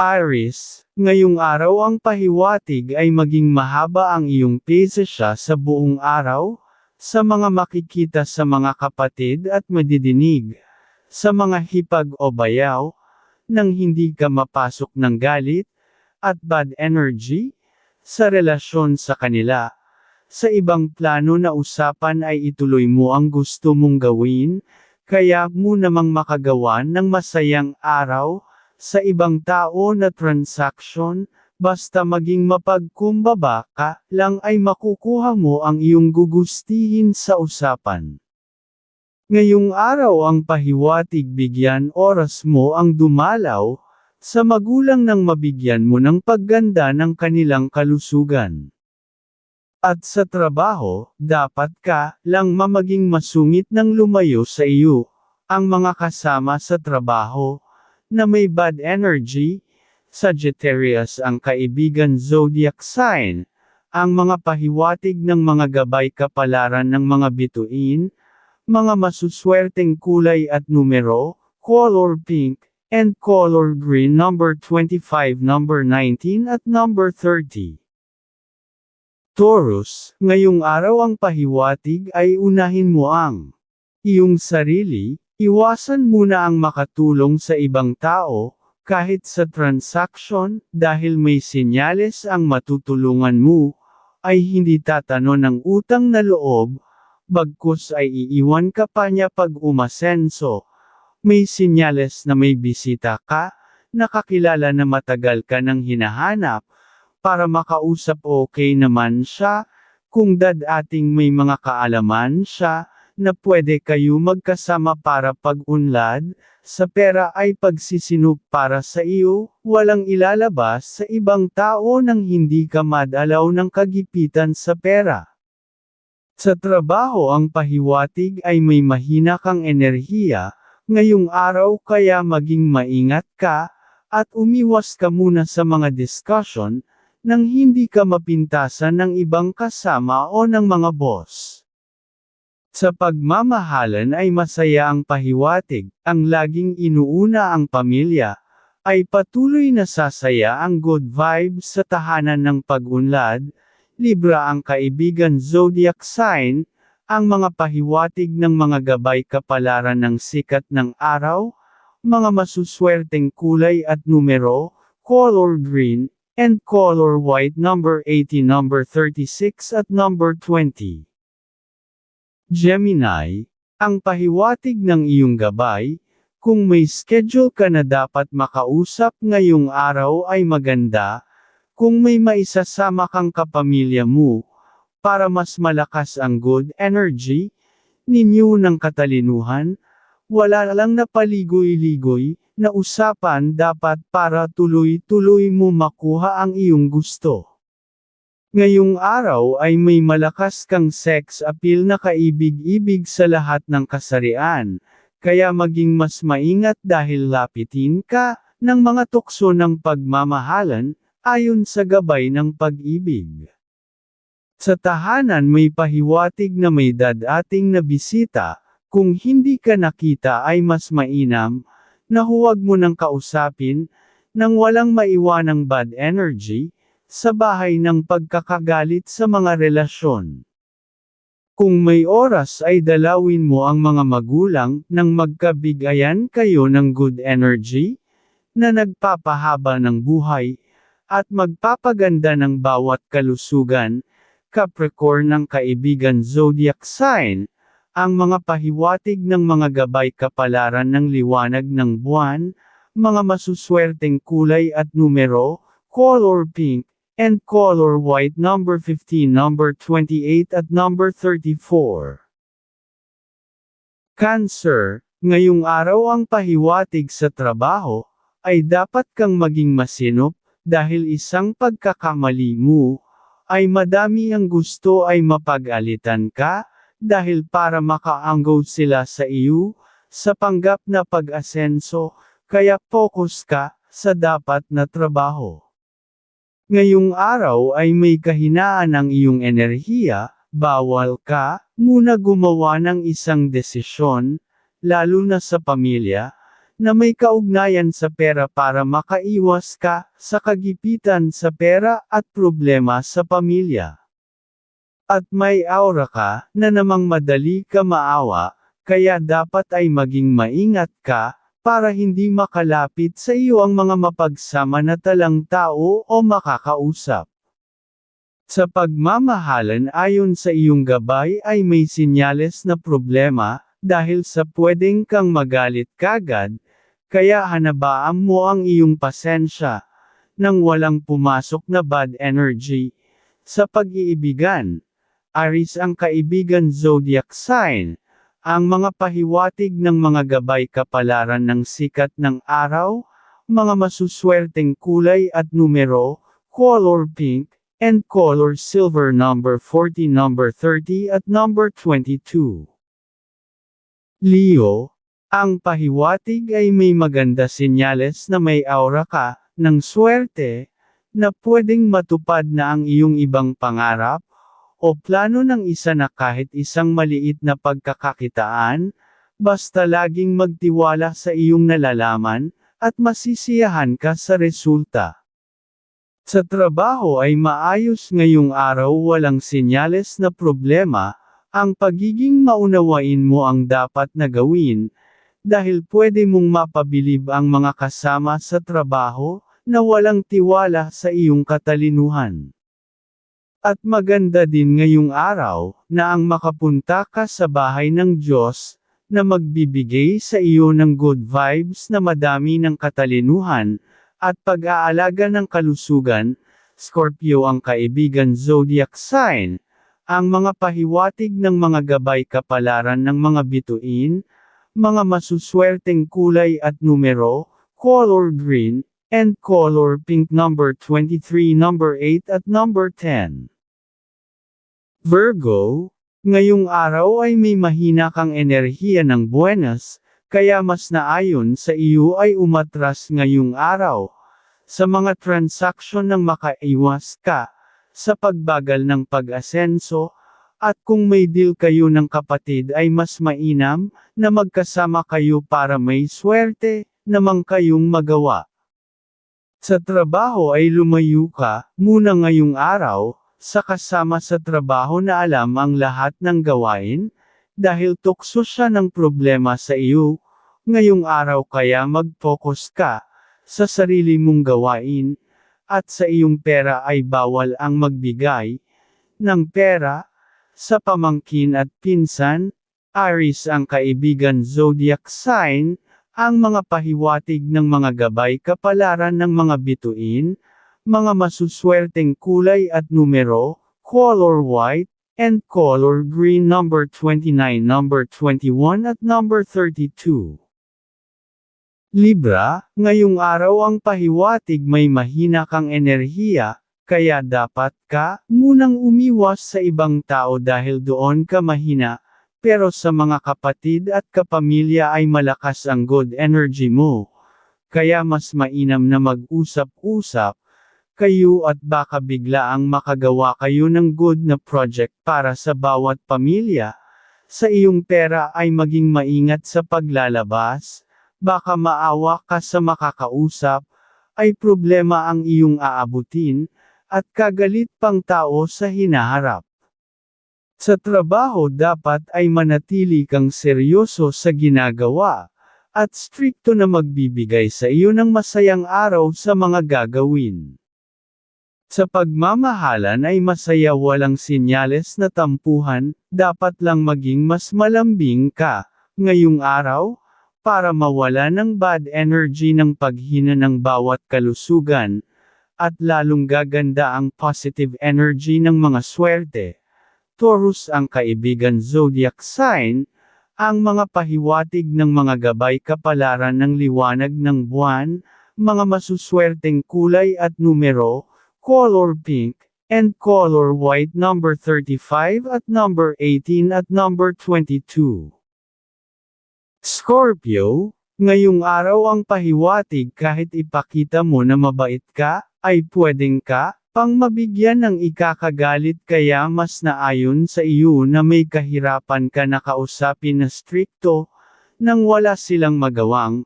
Aris, ngayong araw ang pahiwatig ay maging mahaba ang iyong pesasya sa buong araw, sa mga makikita sa mga kapatid at madidinig, sa mga hipag o bayaw, nang hindi ka mapasok ng galit, at bad energy, sa relasyon sa kanila. Sa ibang plano na usapan ay ituloy mo ang gusto mong gawin, kaya mo namang makagawa ng masayang araw, sa ibang tao na transaction, basta maging mapagkumbaba ka lang ay makukuha mo ang iyong gugustihin sa usapan. Ngayong araw ang pahiwatig bigyan oras mo ang dumalaw, sa magulang nang mabigyan mo ng pagganda ng kanilang kalusugan. At sa trabaho, dapat ka lang mamaging masungit ng lumayo sa iyo. Ang mga kasama sa trabaho, na may bad energy, Sagittarius ang kaibigan zodiac sign, ang mga pahiwatig ng mga gabay kapalaran ng mga bituin, mga masuswerteng kulay at numero, color pink, and color green number 25 number 19 at number 30. Taurus, ngayong araw ang pahiwatig ay unahin mo ang iyong sarili, iwasan muna ang makatulong sa ibang tao, kahit sa transaction, dahil may senyales ang matutulungan mo, ay hindi tatano ng utang na loob, bagkus ay iiwan ka pa niya pag umasenso. May senyales na may bisita ka, nakakilala na matagal ka nang hinahanap, para makausap okay naman siya, kung dadating may mga kaalaman siya, na pwede kayo magkasama para pag-unlad, sa pera ay pagsisinop para sa iyo, walang ilalabas sa ibang tao nang hindi ka madalaw ng kagipitan sa pera. Sa trabaho ang pahiwatig ay may mahina kang enerhiya, ngayong araw kaya maging maingat ka, at umiwas ka muna sa mga discussion, nang hindi ka mapintasan ng ibang kasama o ng mga boss. Sa pagmamahalan ay masaya ang pahiwatig, ang laging inuuna ang pamilya, ay patuloy na sasaya ang good vibes sa tahanan ng pag-unlad, Libra ang kaibigan zodiac sign, ang mga pahiwatig ng mga gabay kapalaran ng sikat ng araw, mga masuswerteng kulay at numero, color green, and color white number 80 number 36 at number 20. Gemini, ang pahiwatig ng iyong gabay, kung may schedule ka na dapat makausap ngayong araw ay maganda, kung may maisasama kang kapamilya mo, para mas malakas ang good energy, ninyo ng katalinuhan, wala lang na paligoy-ligoy, na usapan dapat para tuloy-tuloy mo makuha ang iyong gusto. Ngayong araw ay may malakas kang sex appeal na kaibig-ibig sa lahat ng kasarian, kaya maging mas maingat dahil lapitin ka, ng mga tukso ng pagmamahalan, ayon sa gabay ng pag-ibig. Sa tahanan may pahiwatig na may dadating na bisita, kung hindi ka nakita ay mas mainam, na huwag mo nang kausapin, nang walang maiwanang bad energy, sa bahay ng pagkakagalit sa mga relasyon. Kung may oras ay dalawin mo ang mga magulang nang magkabigayan kayo ng good energy, na nagpapahaba ng buhay, at magpapaganda ng bawat kalusugan, Capricorn ng kaibigan zodiac sign, ang mga pahiwatig ng mga gabay kapalaran ng liwanag ng buwan, mga masuswerteng kulay at numero, color pink, and color white number 15 number 28 at number 34. Cancer, ngayong araw ang pahiwatig sa trabaho, ay dapat kang maging masinop, dahil isang pagkakamali mo, ay madami ang gusto ay mapag-alitan ka, dahil para makaanggo sila sa iyo, sa panggap na pag-asenso, kaya focus ka, sa dapat na trabaho. Ngayong araw ay may kahinaan ang iyong enerhiya, bawal ka, muna gumawa ng isang desisyon, lalo na sa pamilya, na may kaugnayan sa pera para makaiwas ka sa kagipitan sa pera at problema sa pamilya. At may aura ka na namang madali ka maawa, kaya dapat ay maging maingat ka para hindi makalapit sa iyo ang mga mapagsama na talang tao o makakausap. Sa pagmamahalan ayon sa iyong gabay ay may sinyales na problema, dahil sa pwedeng kang magalit kagad, kaya hanabaan mo ang iyong pasensya, nang walang pumasok na bad energy. Sa pag-iibigan, Aris ang kaibigan zodiac sign, ang mga pahiwatig ng mga gabay kapalaran ng sikat ng araw, mga masuswerteng kulay at numero, color pink, and color silver number 40 number 30 at number 22. Leo, ang pahiwatig ay may maganda senyales na may aura ka, ng swerte, na pwedeng matupad na ang iyong ibang pangarap, o plano ng isa na kahit isang maliit na pagkakakitaan, basta laging magtiwala sa iyong nalalaman, at masisiyahan ka sa resulta. Sa trabaho ay maayos ngayong araw walang senyales na problema, ang pagiging maunawain mo ang dapat na gawin, dahil pwede mong mapabilib ang mga kasama sa trabaho, na walang tiwala sa iyong katalinuhan. At maganda din ngayong araw, na ang makapunta ka sa bahay ng Diyos, na magbibigay sa iyo ng good vibes na madami ng katalinuhan, at pag-aalaga ng kalusugan, Scorpio ang kaibigan zodiac sign, ang mga pahiwatig ng mga gabay kapalaran ng mga bituin, mga masuswerteng kulay at numero, color green, and color pink number 23 number 8 at number 10. Virgo, ngayong araw ay may mahina kang enerhiya ng buenas, kaya mas naayon sa iyo ay umatras ngayong araw. Sa mga transaksyon ng makaiwas ka, sa pagbagal ng pag-asenso, at kung may deal kayo ng kapatid ay mas mainam, na magkasama kayo para may swerte, namang kayong magawa. Sa trabaho ay lumayo ka, muna ngayong araw, sa kasama sa trabaho na alam ang lahat ng gawain, dahil tukso siya ng problema sa iyo, ngayong araw kaya mag-focus ka, sa sarili mong gawain, at sa iyong pera ay bawal ang magbigay, ng pera, sa pamangkin at pinsan, Aries ang kaibigan zodiac sign, ang mga pahiwatig ng mga gabay kapalaran ng mga bituin, mga masuswerteng kulay at numero, color white, and color green number 29 number 21 at number 32. Libra, ngayong araw ang pahiwatig may mahina kang enerhiya, kaya dapat ka, munang umiwas sa ibang tao dahil doon ka mahina, pero sa mga kapatid at kapamilya ay malakas ang good energy mo. Kaya mas mainam na mag-usap-usap, kayo at baka bigla ang makagawa kayo ng good na project para sa bawat pamilya. Sa iyong pera ay maging maingat sa paglalabas, baka maawa ka sa makakausap, ay problema ang iyong aabutin, at kagalit pang tao sa hinaharap. Sa trabaho dapat ay manatili kang seryoso sa ginagawa, at strikto na magbibigay sa iyo ng masayang araw sa mga gagawin. Sa pagmamahalan ay masaya walang sinyales na tampuhan, dapat lang maging mas malambing ka, ngayong araw, para mawala ng bad energy ng paghina ng bawat kalusugan, at lalong gaganda ang positive energy ng mga swerte. Taurus ang kaibigan zodiac sign, ang mga pahiwatig ng mga gabay kapalaran ng liwanag ng buwan, mga masuswerteng kulay at numero, color pink, and color white number 35 at number 18 at number 22. Scorpio, ngayong araw ang pahiwatig kahit ipakita mo na mabait ka, ay pwedeng ka, pang mabigyan ng ikakagalit kaya mas naayon sa iyo na may kahirapan ka na kausapin na strikto, nang wala silang magawang,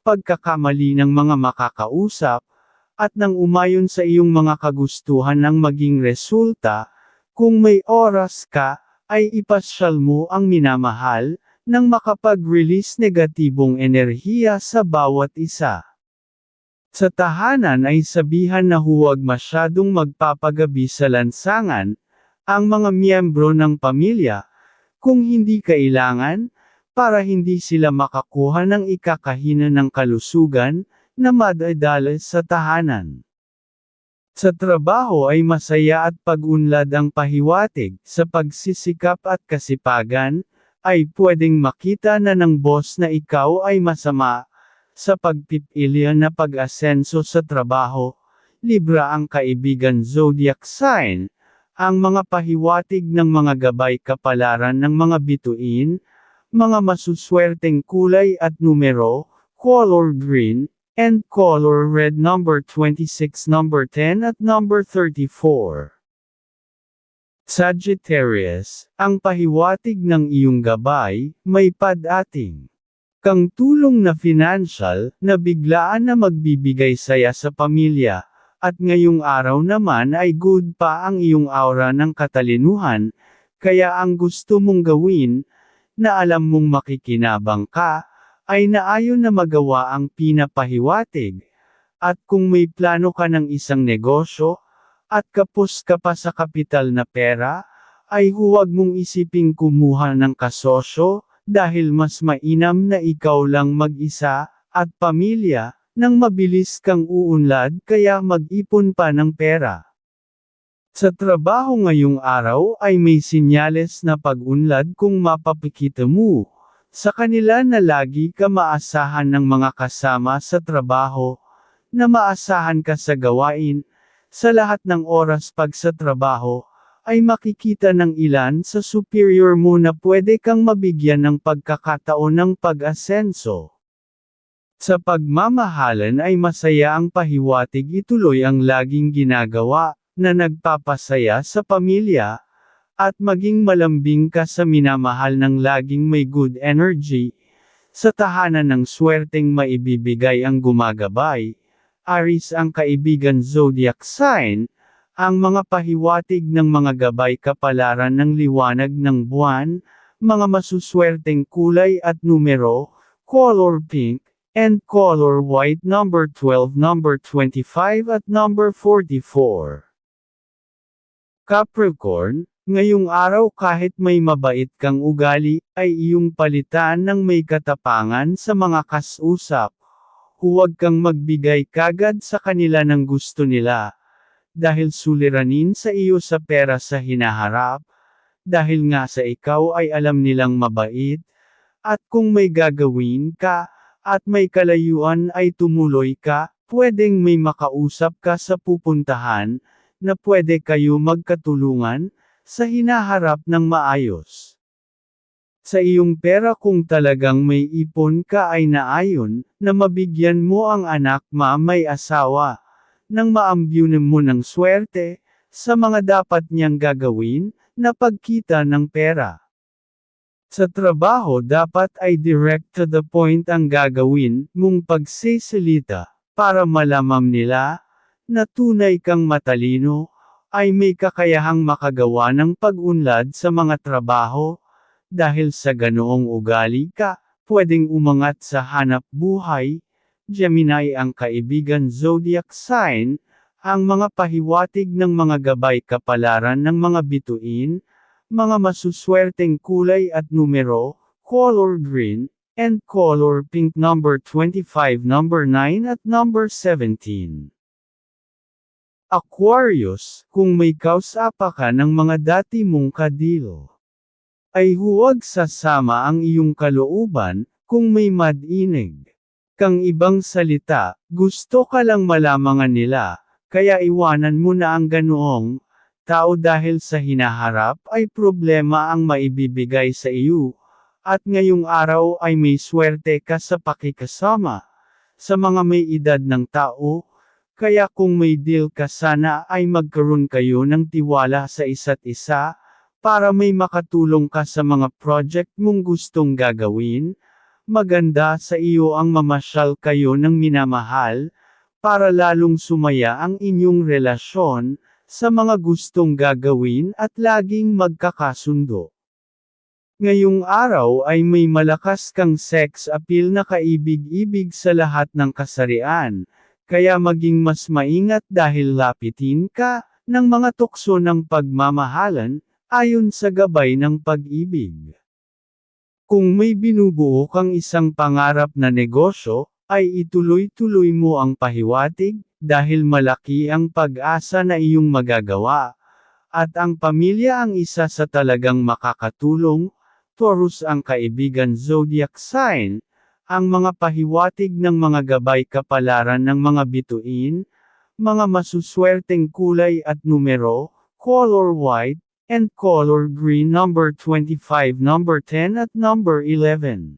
pagkakamali ng mga makakausap, at nang umayon sa iyong mga kagustuhan ng maging resulta, kung may oras ka, ay ipasyal mo ang minamahal, nang makapag-release negatibong enerhiya sa bawat isa. Sa tahanan ay sabihan na huwag masyadong magpapagabi sa lansangan, ang mga miyembro ng pamilya, kung hindi kailangan, para hindi sila makakuha ng ikakahina ng kalusugan, na madadala sa tahanan. Sa trabaho ay masaya at pag-unlad ang pahiwatig, sa pagsisikap at kasipagan, ay pwedeng makita na ng boss na ikaw ay masama, sa pagpipilya na pag-asenso sa trabaho, Libra ang kaibigan zodiac sign, ang mga pahiwatig ng mga gabay kapalaran ng mga bituin, mga masuswerteng kulay at numero, color green, and color red number 26 number 10 at number 34. Sagittarius, ang pahiwatig ng iyong gabay, may padating. Kang tulong na financial, na biglaan na magbibigay saya sa pamilya, at ngayong araw naman ay good pa ang iyong aura ng katalinuhan, kaya ang gusto mong gawin, na alam mong makikinabang ka, ay naayon na magawa ang pinapahiwatig. At kung may plano ka ng isang negosyo, at kapos ka pa sa kapital na pera, ay huwag mong isiping kumuha ng kasosyo, dahil mas mainam na ikaw lang mag-isa, at pamilya, nang mabilis kang uunlad kaya mag-ipon pa ng pera. Sa trabaho ngayong araw ay may sinyales na pag-unlad kung mapapikita mo, sa kanila na lagi ka maasahan ng mga kasama sa trabaho, na maasahan ka sa gawain, sa lahat ng oras pag sa trabaho, ay makikita ng ilan sa superior mo na pwede kang mabigyan ng pagkakataon ng pag-asenso. Sa pagmamahalan ay masaya ang pahiwatig ituloy ang laging ginagawa, na nagpapasaya sa pamilya, at maging malambing ka sa minamahal ng laging may good energy, sa tahanan ng swerteng maibibigay ang gumagabay, Aris ang kaibigan zodiac sign, ang mga pahiwatig ng mga gabay kapalaran ng liwanag ng buwan, mga masuswerteng kulay at numero, color pink, and color white number 12 number 25 at number 44. Capricorn, ngayong araw kahit may mabait kang ugali, ay iyong palitan ng may katapangan sa mga kasusap. Huwag kang magbigay kagad sa kanila ng gusto nila. Dahil suliranin sa iyo sa pera sa hinaharap, dahil nga sa ikaw ay alam nilang mabait, at kung may gagawin ka, at may kalayuan ay tumuloy ka, pwedeng may makausap ka sa pupuntahan, na pwede kayo magkatulungan, sa hinaharap ng maayos. Sa iyong pera kung talagang may ipon ka ay naayon, na mabigyan mo ang anak ma may asawa, nang maambyunan mo ng swerte, sa mga dapat niyang gagawin, na pagkita ng pera. Sa trabaho dapat ay direct to the point ang gagawin mong pagsisilita, para malamam nila, na tunay kang matalino, ay may kakayahang makagawa ng pag-unlad sa mga trabaho, dahil sa ganoong ugali ka, pwedeng umangat sa hanap buhay, Gemini ang kaibigan zodiac sign, ang mga pahiwatig ng mga gabay kapalaran ng mga bituin, mga masuswerteng kulay at numero, color green, and color pink number 25 number 9 at number 17. Aquarius, kung may kausapa ka ng mga dati mong kadil, ay huwag sasama ang iyong kalooban, kung may madinig. Kang ibang salita, gusto ka lang malamangan nila, kaya iwanan mo na ang ganoong, tao dahil sa hinaharap ay problema ang maibibigay sa iyo, at ngayong araw ay may swerte ka sa pakikasama, sa mga may edad ng tao, kaya kung may deal ka sana ay magkaroon kayo ng tiwala sa isa't isa, para may makatulong ka sa mga project mong gustong gagawin, maganda sa iyo ang mamasyal kayo ng minamahal, para lalong sumaya ang inyong relasyon, sa mga gustong gagawin at laging magkakasundo. Ngayong araw ay may malakas kang sex appeal na kaibig-ibig sa lahat ng kasarian, kaya maging mas maingat dahil lapitin ka, ng mga tukso ng pagmamahalan, ayon sa gabay ng pag-ibig. Kung may binubuo kang isang pangarap na negosyo, ay ituloy-tuloy mo ang pahiwatig, dahil malaki ang pag-asa na iyong magagawa. At ang pamilya ang isa sa talagang makakatulong, Taurus ang kaibigan zodiac sign, ang mga pahiwatig ng mga gabay kapalaran ng mga bituin, mga masuswerteng kulay at numero, color white, and color green number 25 number 10 at number 11.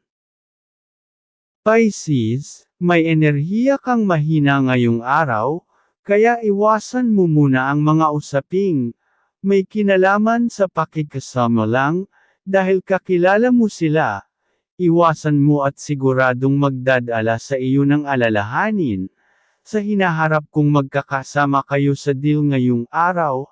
Pisces, may enerhiya kang mahina ngayong araw, kaya iwasan mo muna ang mga usaping, may kinalaman sa pakikasama lang, dahil kakilala mo sila, iwasan mo at siguradong magdadala sa iyo ng alalahanin. Sa hinaharap kung magkakasama kayo sa deal ngayong araw,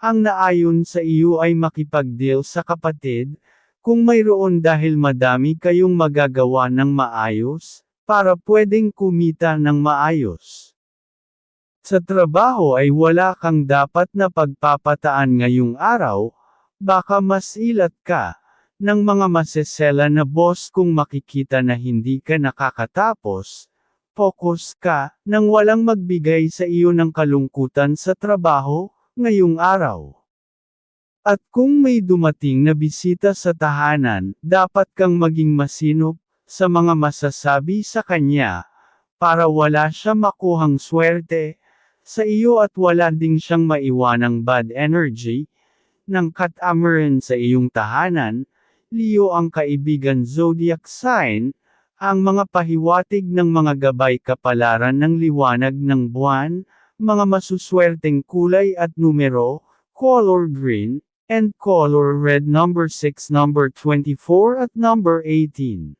ang naayon sa iyo ay makipag-deal sa kapatid, kung mayroon dahil madami kayong magagawa ng maayos, para pwedeng kumita ng maayos. Sa trabaho ay wala kang dapat na pagpapataan ngayong araw, Baka mas ilat ka, ng mga masesela na boss kung makikita na hindi ka nakakatapos, focus ka, nang walang magbigay sa iyo ng kalungkutan sa trabaho, ngayong araw. At kung may dumating na bisita sa tahanan, dapat kang maging masinop, sa mga masasabi sa kanya, para wala siya makuhang swerte, sa iyo at wala ding siyang maiwanang bad energy, ng katamaran sa iyong tahanan, Leo ang kaibigan zodiac sign, ang mga pahiwatig ng mga gabay kapalaran ng liwanag ng buwan, mga masuswerteng kulay at numero, color green, and color red number 6 number 24 at number 18.